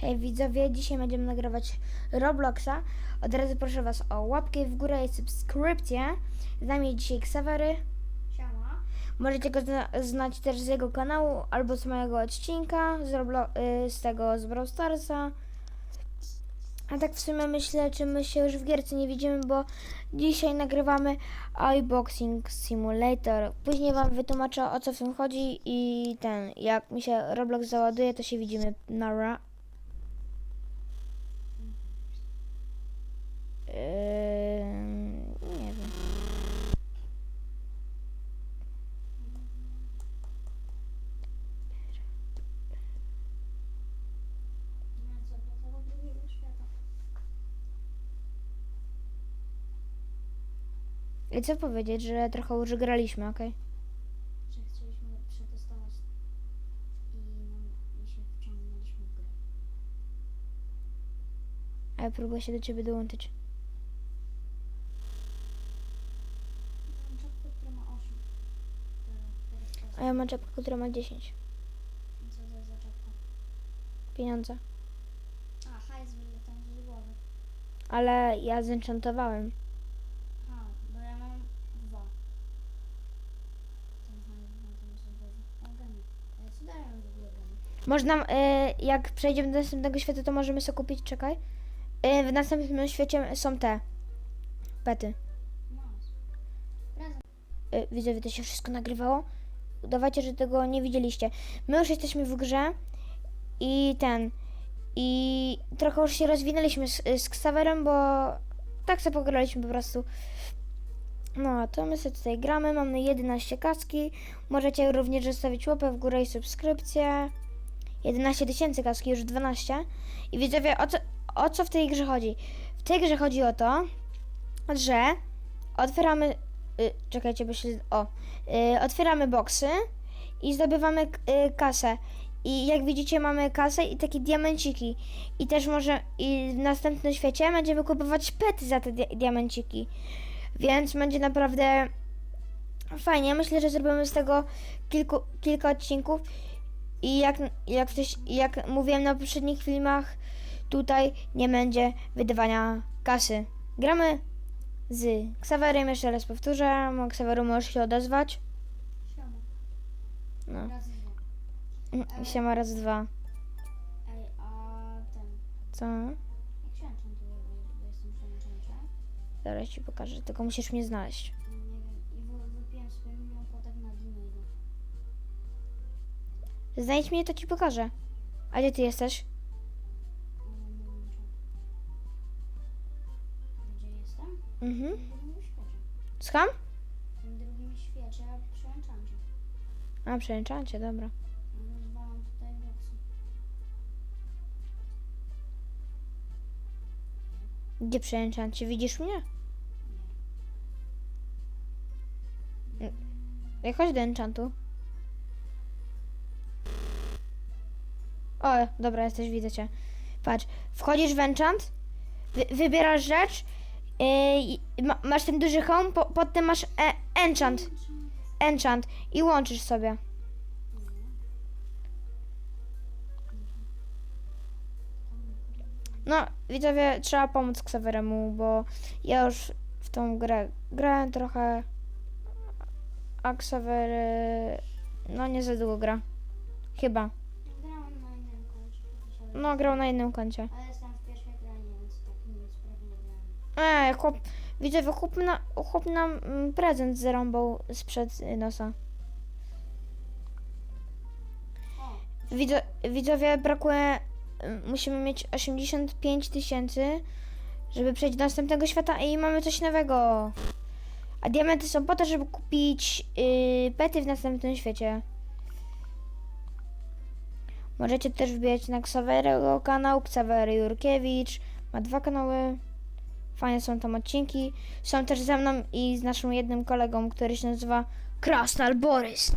Hej widzowie, dzisiaj będziemy nagrywać Robloxa. Od razu proszę was o łapkę w górę i subskrypcję. Z nami dzisiaj Xavery. Siema. Możecie go zna znać też z jego kanału albo z mojego odcinka z, Roblo y, z tego z Brawl Starsa. A tak w sumie myślę, czy my się już w gierce nie widzimy, bo dzisiaj nagrywamy iBoxing Simulator. Później wam wytłumaczę o co w tym chodzi i ten, jak mi się Roblox załaduje, to się widzimy. Nara. Yy, nie wiem. I co powiedzieć, że trochę już graliśmy, okej? Że chcieliśmy przetestować i, nam, i się wciągnęliśmy w grę. A ja próbuję się do ciebie dołączyć. Mam czapkę, która ma 8. Teraz, teraz A ja mam czapkę, która ma 10. Co to jest za czapka? Pieniądze. A, hajs wyleciał z głowy. Ale ja zenchantowałem. Aha, bo ja mam dwa. Ten hajs wyleciał z głowy. Ogany. Ale co dają w ogóle? Można, y, jak przejdziemy do następnego świata, to możemy sobie kupić, czekaj. Y, w następnym świecie są te pety. Nice. Prezent. Y, widzowie, to się wszystko nagrywało. Udawajcie, że tego nie widzieliście. My już jesteśmy w grze i ten. I trochę już się rozwinęliśmy z, z Xaverem, bo tak sobie pograliśmy po prostu. No, to my sobie tutaj gramy. Mamy 11 kaski. Możecie również zostawić łapę w górę i subskrypcję. 11 tysięcy kaski, już 12. I widzowie, o co, o co w tej grze chodzi? W tej grze chodzi o to, że otwieramy. Y, czekajcie, bo się. O. Y, otwieramy boksy i zdobywamy y, kasę. I jak widzicie, mamy kasę i takie diamenciki. I też może. I w następnym świecie będziemy kupować pety za te dia- diamenciki. Więc będzie naprawdę fajnie. Myślę, że zrobimy z tego kilku, kilka odcinków. I jak, jak, ktoś, jak mówiłem na poprzednich filmach, tutaj nie będzie wydawania kasy. Gramy z Xaverem, jeszcze raz powtórzę. Xaveru możesz się odezwać. No. Siema raz dwa. Ej, a ten. Co? Jak się bo, bo jestem. Zaraz ci pokażę, tylko musisz mnie znaleźć. Nie wiem. I wy, wypiłem sobie milion potek na Gmailu. Znajdź mnie, to ci pokażę. A gdzie ty jesteś? Mhm. W drugim świecie. Słucham? W drugim świecie przy enchancie. A, przełączancie, dobra. Rozwalam tutaj boksy. Gdzie przełączancie? Widzisz mnie? Nie. Jak chodź do enchantu. O, dobra, jesteś, widzę cię. Patrz, wchodzisz w enchant, wy, wybierasz rzecz, yy, ma, masz ten duży home, po, potem masz e, enchant, enchant i łączysz sobie. No, widzowie, trzeba pomóc Xaveremu, bo ja już w tą grę grałem trochę, a Xaver, no nie za długo gra. Chyba. Na koncie. ale- No, grał na innym koncie. Ale jestem w pierwszej granie, więc tak nic prawie Ej, chłop, widzowie, chłop, na, chłop nam mm, prezent zarąbał sprzed nosa. Widzo, widzowie, brakuje, y, musimy mieć 85 tysięcy, żeby przejść do następnego świata i mamy coś nowego. A diamenty są po to, żeby kupić yy, pety w następnym świecie. Możecie też wbijać na Xaverego kanał, Xavery Jurkiewicz. Ma dwa kanały. Fajne są tam odcinki. Są też ze mną i z naszym jednym kolegą, który się nazywa Krasnal Borys.